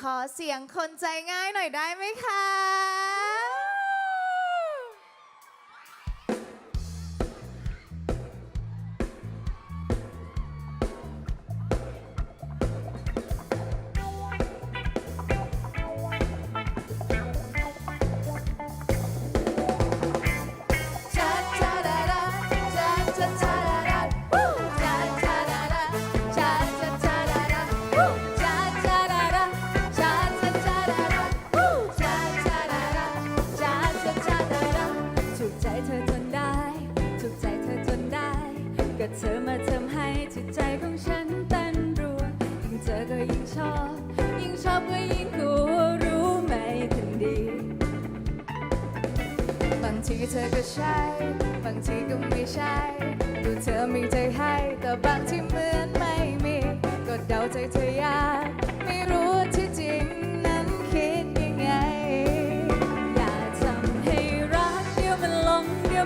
ขอเสียงคนใจง่ายหน่อยได้ไหมคะ เธอจนได้ ถูกใจเธอจนได้ ก็เธอมาทำให้จิตใจของฉันเต้นรัว ยิ่งเจอก็ยิ่งชอบ ยิ่งชอบก็ยิ่งกลัวรู้ไหมถึงดี บางทีเธอก็ใช่ บางทีก็ไม่ใช่ ดูเธอมีใจให้ แต่บางที่เหมือนไม่มี ก็เดาใจเธอยาก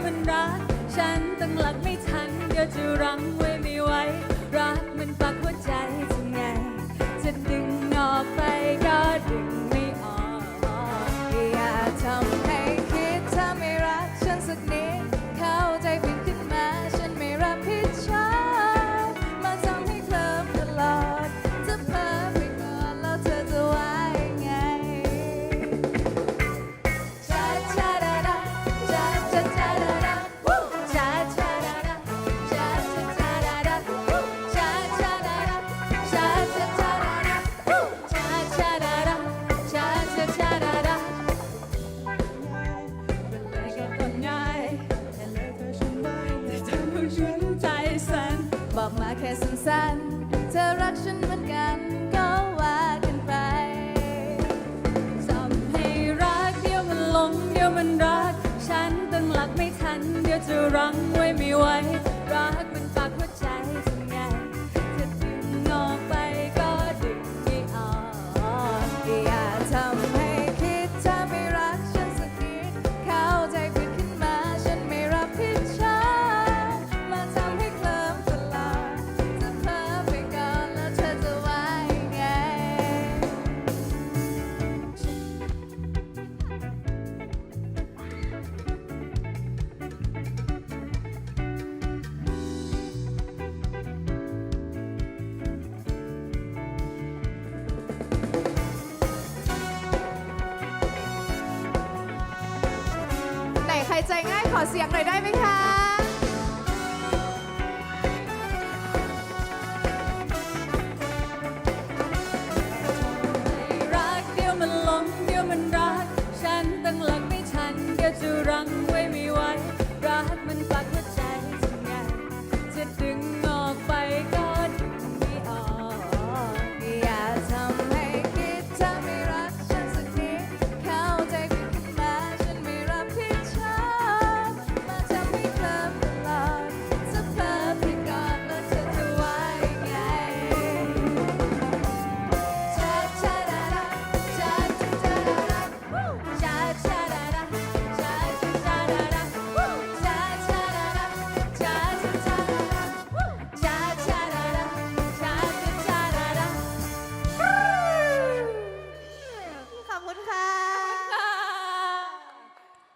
มันรัก ฉันตั้งหลักไม่ทัน เดี๋ยวจะรั้งไว้ไม่ไหวรักมันปัก บอกมาแค่สั้นๆ เธอรักฉันเหมือนกันก็ว่ากันไปทำให้รักเดี๋ยวมันหลงเดี๋ยวมันรัก ฉันตั้งหลักไม่ทันเดี๋ยวจะรั้ง ใจง่ายขอเสียงหน่อยได้ไหมคะรักเดียวมันหลงเดียวมันรัก ฉันตั้งหลักไม่ทันเดี๋จะรังไว้ไม่ไหวรักมันปักหัวใจ